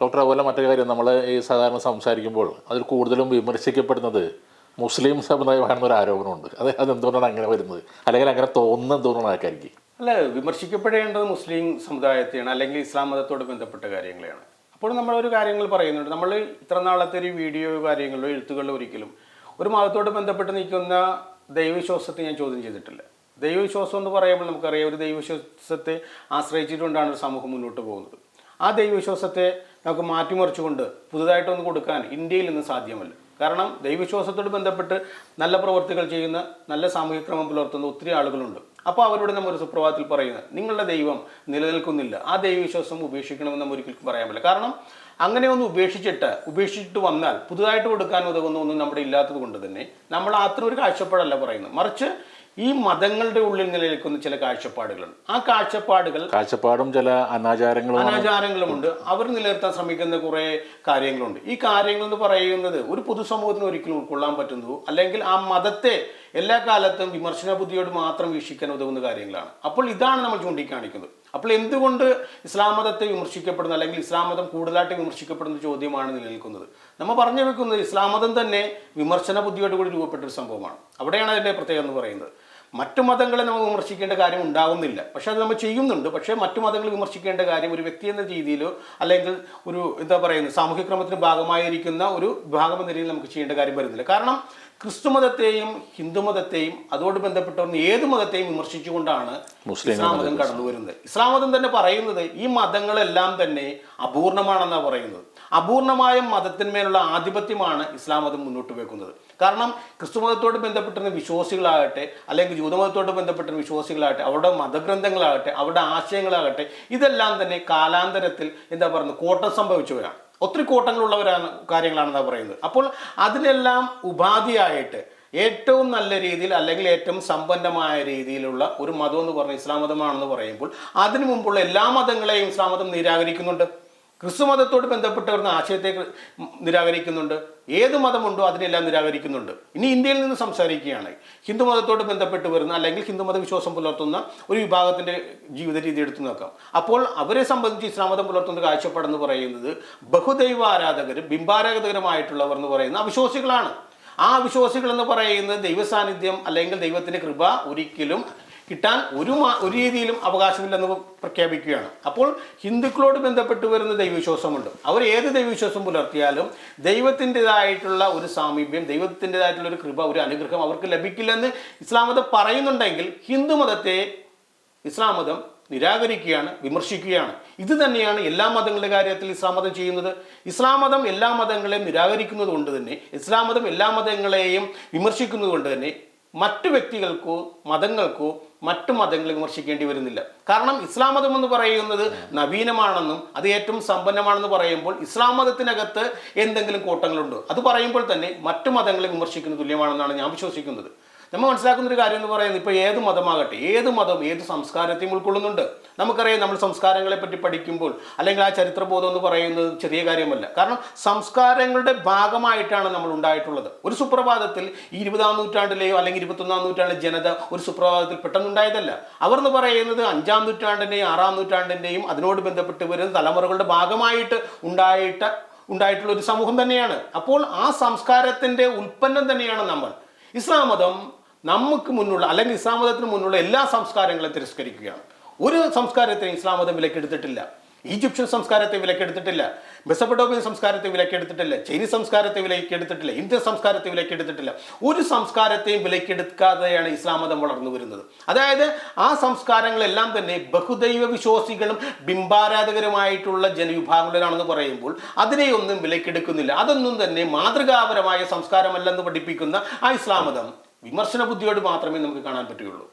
Doctor അതുപോലെ മറ്റൊരു കാര്യം നമ്മൾ ഈ സാധാരണ സംസാരിക്കുമ്പോൾ അതിൽ കൂടുതലും വിമർശിക്കപ്പെടുന്നത് മുസ്ലിം സമുദായമാണെന്ന ഒരു ആരോപണമുണ്ട്. അത് അതെന്തുകൊണ്ടാണ് അങ്ങനെ വരുന്നത്? അല്ലെങ്കിൽ അങ്ങനെ തോന്നുന്ന എന്തുകൊണ്ടാണ് ആൾക്കാർക്ക്? അല്ല വിമർശിക്കപ്പെടേണ്ടത് മുസ്ലിം സമുദായത്തെയാണ് അല്ലെങ്കിൽ ഇസ്ലാം മതത്തോട് ബന്ധപ്പെട്ട കാര്യങ്ങളെയാണ്. അപ്പോൾ നമ്മൾ ഒരു കാര്യങ്ങൾ പറയുന്നുണ്ട്. നമ്മൾ ഇത്ര നാളത്തെ ഒരു വീഡിയോ കാര്യങ്ങളോ എഴുത്തുകളിലോ ഒരിക്കലും ഒരു മതത്തോട് ബന്ധപ്പെട്ട് നിൽക്കുന്ന ദൈവവിശ്വാസത്തെ ഞാൻ ചോദ്യം ചെയ്തിട്ടില്ല. ദൈവവിശ്വാസം എന്ന് പറയുമ്പോൾ നമുക്കറിയാം ഒരു ദൈവവിശ്വാസത്തെ ആശ്രയിച്ചിട്ടുകൊണ്ടാണ് ഒരു സമൂഹം മുന്നോട്ട് പോകുന്നത്. ആ ദൈവവിശ്വാസത്തെ നമുക്ക് മാറ്റിമറിച്ചുകൊണ്ട് പുതുതായിട്ടൊന്ന് കൊടുക്കാൻ ഇന്ത്യയിൽ നിന്ന് സാധ്യമല്ല. കാരണം ദൈവവിശ്വാസത്തോട് ബന്ധപ്പെട്ട് നല്ല പ്രവൃത്തികൾ ചെയ്യുന്ന നല്ല സാമൂഹിക ക്രമം പുലർത്തുന്ന ഒത്തിരി ആളുകളുണ്ട്. അപ്പോൾ അവരോട് നമ്മൾ ഒരു സുപ്രഭാതത്തിൽ പറയുന്നത് നിങ്ങളുടെ ദൈവം നിലനിൽക്കുന്നില്ല. ആ ദൈവവിശ്വാസം ഉപേക്ഷിക്കണമെന്ന് നമ്മൾ ഒരിക്കലും പറയാൻ പറ്റില്ല. കാരണം അങ്ങനെ ഒന്ന് ഉപേക്ഷിച്ചിട്ട് ഉപേക്ഷിച്ചിട്ട് വന്നാൽ പുതുതായിട്ട് കൊടുക്കാൻ ഉതകുന്ന ഒന്നും നമ്മുടെ ഇല്ലാത്തത് കൊണ്ട് തന്നെ നമ്മൾ അത്ര ഒരു കാഴ്ചപ്പാടല്ല പറയുന്നത്. മറിച്ച് ഈ മതങ്ങളുടെ ഉള്ളിൽ നിലനിൽക്കുന്ന ചില കാഴ്ചപ്പാടുകളുണ്ട്. ആ കാഴ്ചപ്പാടുകൾ കാഴ്ചപ്പാടും ചില അനാചാരങ്ങളും അനാചാരങ്ങളുമുണ്ട്. അവർ നിലനിർത്താൻ ശ്രമിക്കുന്ന കുറേ കാര്യങ്ങളുണ്ട്. ഈ കാര്യങ്ങൾ എന്ന് പറയുന്നത് ഒരു പൊതുസമൂഹത്തിന് ഒരിക്കലും ഉൾക്കൊള്ളാൻ പറ്റുന്നു. അല്ലെങ്കിൽ ആ മതത്തെ എല്ലാ കാലത്തും വിമർശന ബുദ്ധിയോട് മാത്രം വീക്ഷിക്കാൻ ഉതകുന്ന കാര്യങ്ങളാണ്. അപ്പോൾ ഇതാണ് നമ്മൾ ചൂണ്ടിക്കാണിക്കുന്നത്. അപ്പോൾ എന്തുകൊണ്ട് ഇസ്ലാം മതത്തെ വിമർശിക്കപ്പെടുന്ന? അല്ലെങ്കിൽ ഇസ്ലാം മതം കൂടുതലായിട്ട് വിമർശിക്കപ്പെടുന്ന ചോദ്യമാണ് നിലനിൽക്കുന്നത്. നമ്മൾ പറഞ്ഞു വെക്കുന്നത് ഇസ്ലാം മതം തന്നെ വിമർശന ബുദ്ധിയോട് കൂടി രൂപപ്പെട്ട ഒരു സംഭവമാണ്. അവിടെയാണ് അതിന്റെ പ്രത്യേകത എന്ന് പറയുന്നത്. മറ്റു മതങ്ങളെ നമ്മൾ വിമർശിക്കേണ്ട കാര്യം ഉണ്ടാകുന്നില്ല പക്ഷേ അത് നമ്മൾ ചെയ്യുന്നുണ്ട്. പക്ഷേ മറ്റു മതങ്ങൾ വിമർശിക്കേണ്ട കാര്യം ഒരു വ്യക്തി എന്ന രീതിയിലോ അല്ലെങ്കിൽ ഒരു എന്താ പറയുന്നത് സാമൂഹ്യക്രമത്തിന് ഭാഗമായിരിക്കുന്ന ഒരു ഭാഗം എന്ന രീതിയിൽ നമുക്ക് ചെയ്യേണ്ട കാര്യം വരുന്നില്ല. കാരണം ക്രിസ്തു മതത്തെയും ഹിന്ദു മതത്തെയും അതോട് ബന്ധപ്പെട്ട ഏത് മതത്തെയും വിമർശിച്ചുകൊണ്ടാണ് ഇസ്ലാം മതം കടന്നു വരുന്നത് ഇസ്ലാം മതം തന്നെ പറയുന്നത് ഈ മതങ്ങളെല്ലാം തന്നെ അപൂർണമാണെന്നാണ് പറയുന്നത്. അപൂർണമായ മതത്തിന്മേലുള്ള ആധിപത്യമാണ് ഇസ്ലാം മതം മുന്നോട്ട് വെക്കുന്നത്. കാരണം ക്രിസ്തു മതത്തോട് ബന്ധപ്പെട്ടിരുന്ന വിശ്വാസികളാകട്ടെ അല്ലെങ്കിൽ ജൂതമതത്തോട് ബന്ധപ്പെട്ട വിശ്വാസികളാകട്ടെ അവരുടെ മതഗ്രന്ഥങ്ങളാകട്ടെ അവരുടെ ആശയങ്ങളാകട്ടെ ഇതെല്ലാം തന്നെ കാലാന്തരത്തിൽ എന്താ പറയുന്നത് കോട്ടം സംഭവിച്ചവരാണ്. ഒത്തിരി കൂട്ടങ്ങളുള്ളവരാണ് കാര്യങ്ങളാണെന്നാണ് പറയുന്നത്. അപ്പോൾ അതിനെല്ലാം ഉപാധിയായിട്ട് ഏറ്റവും നല്ല രീതിയിൽ അല്ലെങ്കിൽ ഏറ്റവും സമ്പന്നമായ രീതിയിലുള്ള ഒരു മതം എന്ന് പറഞ്ഞ ഇസ്ലാം മതമാണെന്ന് പറയുമ്പോൾ അതിനു മുമ്പുള്ള എല്ലാ മതങ്ങളെയും ഇസ്ലാം മതം നിരാകരിക്കുന്നുണ്ട്. ക്രിസ്തു മതത്തോട് ബന്ധപ്പെട്ട് വരുന്ന ആശയത്തെ നിരാകരിക്കുന്നുണ്ട്. ഏത് മതമുണ്ടോ അതിനെല്ലാം നിരാകരിക്കുന്നുണ്ട്. ഇനി ഇന്ത്യയിൽ നിന്ന് സംസാരിക്കുകയാണ്. ഹിന്ദു മതത്തോട് ബന്ധപ്പെട്ട് വരുന്ന അല്ലെങ്കിൽ ഹിന്ദു മത വിശ്വാസം പുലർത്തുന്ന ഒരു വിഭാഗത്തിന്റെ ജീവിത രീതി എടുത്തു നോക്കാം. അപ്പോൾ അവരെ സംബന്ധിച്ച് ഇസ്ലാം മതം പുലർത്തുന്ന കാഴ്ചപ്പാടെന്ന് പറയുന്നത് ബഹുദൈവ ആരാധകരും ബിംബാരാധകരുമായിട്ടുള്ളവർ എന്ന് പറയുന്ന അവിശ്വാസികളാണ്. ആ വിശ്വാസികൾ എന്ന് പറയുന്നത് ദൈവസാന്നിധ്യം അല്ലെങ്കിൽ ദൈവത്തിന്റെ കൃപ ഒരിക്കലും കിട്ടാൻ ഒരു ഒരു രീതിയിലും അവകാശമില്ലെന്ന് പ്രഖ്യാപിക്കുകയാണ്. അപ്പോൾ ഹിന്ദുക്കളോട് ബന്ധപ്പെട്ട് വരുന്ന ദൈവവിശ്വാസമുണ്ട്. അവർ ഏത് ദൈവവിശ്വാസം പുലർത്തിയാലും ദൈവത്തിന്റെതായിട്ടുള്ള ഒരു സാമീപ്യം ദൈവത്തിന്റെതായിട്ടുള്ള ഒരു കൃപ ഒരു അനുഗ്രഹം അവർക്ക് ലഭിക്കില്ലെന്ന് ഇസ്ലാം മതം പറയുന്നുണ്ടെങ്കിൽ ഹിന്ദു മതത്തെ ഇസ്ലാം മതം നിരാകരിക്കുകയാണ് വിമർശിക്കുകയാണ്. ഇത് തന്നെയാണ് എല്ലാ മതങ്ങളുടെ കാര്യത്തിൽ ഇസ്ലാം മതം ചെയ്യുന്നത്. ഇസ്ലാം മതം എല്ലാ മതങ്ങളെയും നിരാകരിക്കുന്നത് കൊണ്ട് തന്നെ ഇസ്ലാം മതം എല്ലാ മതങ്ങളെയും വിമർശിക്കുന്നത് കൊണ്ട് തന്നെ മറ്റു വ്യക്തികൾക്കോ മതങ്ങൾക്കോ മറ്റു മതങ്ങളെ വിമർശിക്കേണ്ടി വരുന്നില്ല. കാരണം ഇസ്ലാം മതം എന്ന് പറയുന്നത് നവീനമാണെന്നും അത് ഏറ്റവും സമ്പന്നമാണെന്ന് പറയുമ്പോൾ ഇസ്ലാം മതത്തിനകത്ത് എന്തെങ്കിലും കോട്ടങ്ങളുണ്ടോ? അത് പറയുമ്പോൾ തന്നെ മറ്റു മതങ്ങളെ വിമർശിക്കുന്ന തുല്യമാണെന്നാണ് ഞാൻ വിശ്വസിക്കുന്നത്. നമ്മൾ മനസ്സിലാക്കുന്ന ഒരു കാര്യം എന്ന് പറയുന്നത് ഇപ്പോൾ ഏത് മതമാകട്ടെ ഏത് മതം ഏത് സംസ്കാരത്തെയും ഉൾക്കൊള്ളുന്നുണ്ട്. നമുക്കറിയാം നമ്മൾ സംസ്കാരങ്ങളെ പറ്റി പഠിക്കുമ്പോൾ അല്ലെങ്കിൽ ആ ചരിത്രബോധം എന്ന് പറയുന്നത് ചെറിയ കാര്യമല്ല. കാരണം സംസ്കാരങ്ങളുടെ ഭാഗമായിട്ടാണ് നമ്മൾ ഉണ്ടായിട്ടുള്ളത്. ഒരു സുപ്രഭാതത്തിൽ ഈ ഇരുപതാം നൂറ്റാണ്ടിലെയോ അല്ലെങ്കിൽ ഇരുപത്തൊന്നാം നൂറ്റാണ്ടിലെ ജനത ഒരു സുപ്രഭാതത്തിൽ പെട്ടെന്നുണ്ടായതല്ല. അവർ എന്ന് പറയുന്നത് അഞ്ചാം നൂറ്റാണ്ടിന്റെയും ആറാം നൂറ്റാണ്ടിന്റെയും അതിനോട് ബന്ധപ്പെട്ട് വരുന്ന തലമുറകളുടെ ഭാഗമായിട്ട് ഉണ്ടായിട്ട് ഉണ്ടായിട്ടുള്ള ഒരു സമൂഹം തന്നെയാണ്. അപ്പോൾ ആ സംസ്കാരത്തിന്റെ ഉൽപ്പന്നം തന്നെയാണ് നമ്മൾ. ഇസ്ലാം മതം നമുക്ക് മുന്നുള്ള അല്ലെങ്കിൽ ഇസ്ലാം മതത്തിന് മുന്നുള്ള എല്ലാ സംസ്കാരങ്ങളെ തിരസ്കരിക്കുകയാണ്. ഒരു സംസ്കാരത്തെയും ഇസ്ലാം മതം വിലക്കെടുത്തിട്ടില്ല. ഈജിപ്ഷ്യൻ സംസ്കാരത്തെ വിലക്കെടുത്തിട്ടില്ല. മെസ്സപ്പട്ടോമിയൻ സംസ്കാരത്തെ വിലക്കെടുത്തിട്ടില്ല. ചൈനീസ് സംസ്കാരത്തെ വിലക്കെടുത്തിട്ടില്ല. ഇന്ത്യൻ സംസ്കാരത്തെ വിലക്കെടുത്തിട്ടില്ല. ഒരു സംസ്കാരത്തെയും വിലക്കെടുക്കാതെയാണ് ഇസ്ലാം മതം വളർന്നു വരുന്നത്. അതായത് ആ സംസ്കാരങ്ങളെല്ലാം തന്നെ ബഹുദൈവ വിശ്വാസികളും ബിംബാരാധകരുമായിട്ടുള്ള ജനവിഭാഗങ്ങളിലാണെന്ന് പറയുമ്പോൾ അതിനെയൊന്നും വിലക്കെടുക്കുന്നില്ല. അതൊന്നും തന്നെ മാതൃകാപരമായ സംസ്കാരമല്ലെന്ന് പഠിപ്പിക്കുന്ന ആ ഇസ്ലാം മതം വിമർശന ബുദ്ധിയോട് മാത്രമേ നമുക്ക് കാണാൻ പറ്റുകയുള്ളൂ.